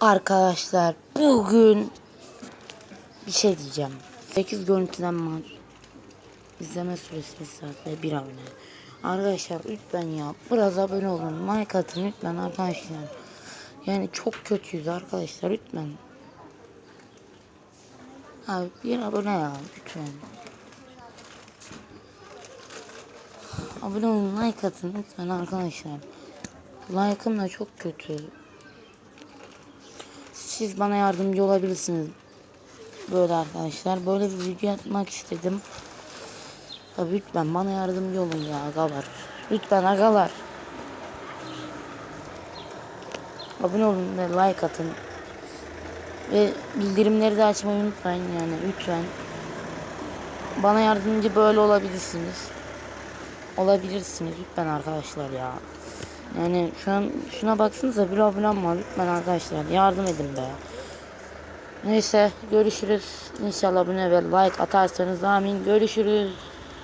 Arkadaşlar bugün bir şey diyeceğim. 8 görüntüden var. İzleme süresi 1 saat ve 1 abone. Arkadaşlar lütfen ya biraz abone olun. Like atın lütfen arkadaşlar. Yani çok kötüyüz arkadaşlar lütfen. Abi bir abone ya lütfen. Abone olun like atın lütfen arkadaşlar. Like'ım da çok kötü. Siz bana yardımcı olabilirsiniz. Böyle arkadaşlar. Böyle bir video atmak istedim. Tabii lütfen bana yardımcı olun ya agalar. Lütfen agalar. Abone olun ve like atın. Ve bildirimleri de açmayı unutmayın yani lütfen. Bana yardımcı böyle olabilirsiniz. Olabilirsiniz lütfen arkadaşlar ya. Yani şu an şuna baksanıza bir abonem var lütfen arkadaşlar yardım edin be. Neyse görüşürüz. İnşallah abone ve like atarsanız amin görüşürüz.